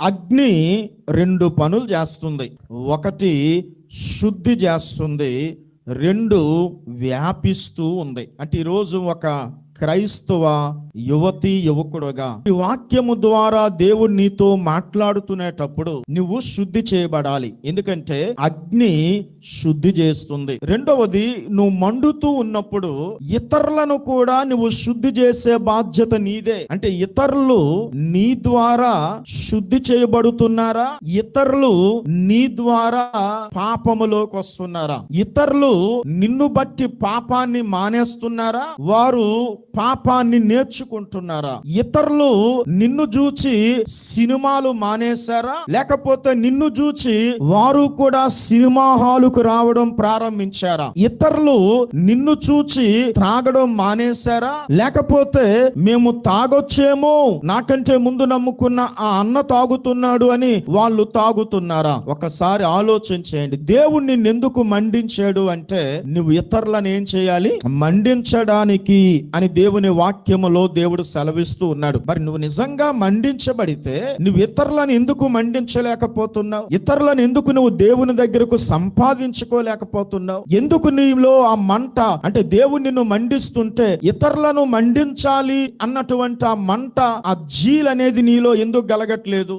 అగ్ని రెండు పనులు చేస్తుంది. ఒకటి శుద్ధి చేస్తుంది. రెండు వ్యాపిస్తూ ఉంది. అంటే ఈరోజు ఒక క్రైస్తవ యువతి యువకుడుగా ఈ వాక్యము ద్వారా దేవుడు నీతో మాట్లాడుతునేటప్పుడు నువ్వు శుద్ధి చేయబడాలి. ఎందుకంటే అగ్ని శుద్ధి చేస్తుంది. రెండవది నువ్వు మండుతూ ఉన్నప్పుడు ఇతరులను కూడా నువ్వు శుద్ధి చేసే బాధ్యత నీదే. అంటే ఇతరులు నీ ద్వారా శుద్ధి చేయబడుతున్నారా? ఇతరులు నీ ద్వారా పాపములోకి వస్తున్నారా? ఇతరులు నిన్ను బట్టి పాపాన్ని మానేస్తున్నారా? వారు పాపాన్ని నేర్చుకుంటున్నారా? ఇతరులు నిన్ను చూచి సినిమాలు మానేశారా? లేకపోతే నిన్ను చూచి వారు కూడా సినిమా హాలుకు రావడం ప్రారంభించారా? ఇతరులు నిన్ను చూచి త్రాగడం మానేశారా? లేకపోతే మేము తాగొచ్చేమో నాకంటే ముందు నమ్ముకున్న ఆ అన్న తాగుతున్నాడు అని వాళ్ళు తాగుతున్నారా? ఒకసారి ఆలోచించేయండి దేవుడు ఎందుకు మండించాడు అంటే నువ్వు ఇతరులను ఏం చేయాలి? మండించడానికి అని దేవుని వాక్యములో దేవుడు సెలవిస్తూ ఉన్నాడు. మరి నువ్వు నిజంగా మండించబడితే నువ్వు ఇతరులను ఎందుకు మండించలేకపోతున్నావు? ఇతరులను ఎందుకు నువ్వు దేవుని దగ్గరకు సంపాదించుకోలేకపోతున్నావు? ఎందుకు నీలో ఆ మంట అంటే దేవుడు నిన్ను మండిస్తుంటే ఇతరులను మండించాలి అన్నటువంటి ఆ మంట ఆ జీల్ అనేది నీలో ఎందుకు గలగట్లేదు